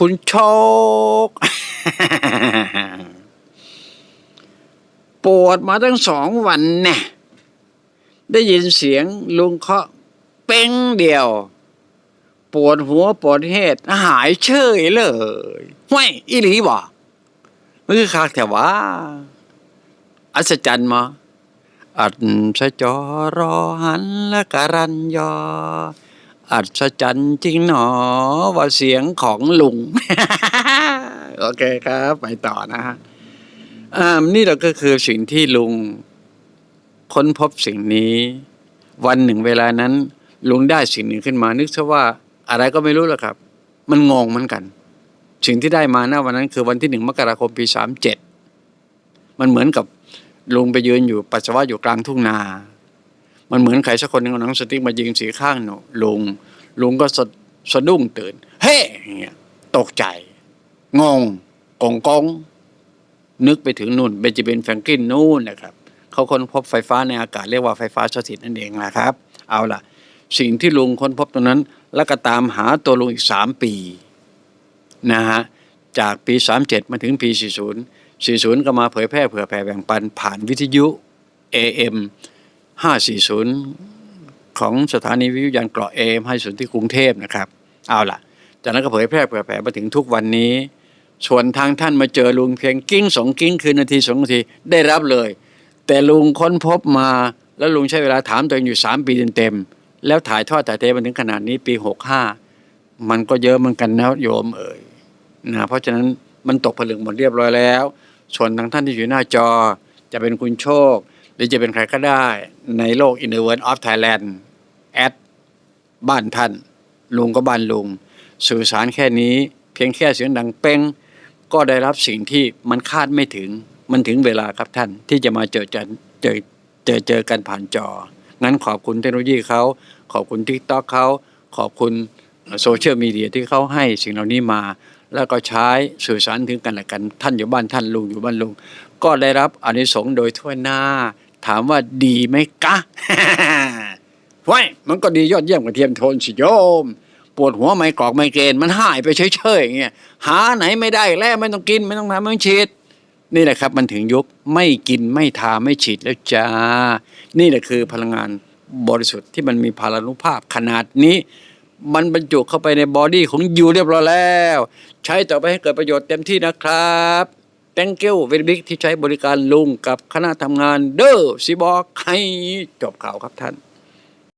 คุณโชค ปวดมาตั้งสองวันน่ได้ยินเสียงลุงเคาะเป้งเดียว ปวดหัวปวดเหตุหายเฉยเลยห้วยอีหลีบ่มันคือคากแต่ว่า อัศจรรย์มาอัศจรอหันและการันยอ อัศจรรย์จริงหนอว่าเสียงของลุง โอเคครับ ไปต่อนะฮะอ่านี่เราก็คือสิ่งที่ลุง ค้นพบสิ่งนี้ วันหนึ่งเวลานั้น ลุงได้สิ่งหนึ่งขึ้นมา นึกซะว่าอะไรก็ไม่รู้หรอกครับ มันงงเหมือนกัน สิ่งที่ได้มาณวันนั้น คือวันที่หนึ่งมกราคมปีสามเจ็ดมันเหมือนกับลุงไปยืนอยู่ปัสสาวะอยู่กลางทุ่งนา มันเหมือนใครสักคนหนึ่งเอาหนังสติ๊กมายิงสีข้างหนูลุงลุงก็สะสะดุ้งตื่น เฮ้อย่างเงี้ยตกใจ งงกงกงนึกไปถึงนู่นเบนจามินแฟรงกินนู่นนะครับเขาค้นพบไฟฟ้าในอากาศเรียกว่าไฟฟ้าสถิตนั่นเองนะครับ เอาล่ะ สิ่งที่ลุงค้นพบตรงนั้น แล้วก็ตามหาตัวลุงอีกสามปีนะฮะจากปีสามเจ็ดมาถึงปีสี่ศูนย์สี่ศูนย์ก็มาเผยแพร่เผื่อแผ่แบ่งปันผ่านวิทยุ AM ห้าสี่ศูนย์ของสถานีวิทยุยานเกราะ AM ให้ศูนที่กรุงเทพนะครับเอาล่ะ จากนั้นก็เผยแพร่เผื่อแผ่มาถึงทุกวันนี้ ส่วนทางท่านมาเจอลุงเพียงกิ้งสองกิ้งคือนาทีสองนาทีได้รับเลย แต่ลุงค้นพบมาแล้วลุงใช้เวลาถามตัวเองอยู่สามปีเต็มๆแล้วถ่ายทอดถ่ายเทมาถึงขนาดนี้ปีหกห้ามันก็เยอะเหมือนกันนะโยมเอ๋ยนะเพราะฉะนั้นมันตกผลึกหมดเรียบร้อยแล้ว ส่วนทางท่านที่อยู่หน้าจอจะเป็นคุณโชค หรือจะเป็นใครก็ได้ในโลก in the world of Thailand แอดบ้านท่าน ลุงก็บ้านลุง สื่อสารแค่นี้ เพียงแค่เสียงดังเป้ง ก็ได้รับสิ่งที่มันคาดไม่ถึง มันถึงเวลาครับท่านที่จะมาเจอกันเจอเจอเจอกันผ่านจอ งั้นขอบคุณเทคโนโลยีเขา ขอบคุณทิกตอกเขา ขอบคุณโซเชียลมีเดียที่เขาให้สิ่งเหล่านี้มา แล้วก็ใช้สื่อสารถึงกันและกัน ท่านอยู่บ้านท่านลุงอยู่บ้านลุง ก็ได้รับอนิสงส์โดยทั่วหน้า ถามว่าดีไหมกะไว้ยมันก็ดียอดเยี่ยมกว่าเทียมโทนสิโยม ปวดหัวไม่กรอกไม่เกณฑ์มันหายไปเฉยๆอย่างเงี้ยหาไหนไม่ได้แล้วไม่ต้องกินไม่ต้องทำไม่ต้องฉีดนี่แหละครับ มันถึงยุคไม่กินไม่ทาไม่ฉีดแล้วจ้า นี่แหละคือพลังงานบริสุทธิ์ที่มันมีพลานุภาพขนาดนี้ มันบรรจุเข้าไปในบอดี้ของยูเรียบร้อยแล้ว ใช้ต่อไปให้เกิดประโยชน์เต็มที่นะครับ thank you very big ที่ใช้บริการลุงกับคณะทำงานเด้อสิบอกให้จบข่าวครับท่าน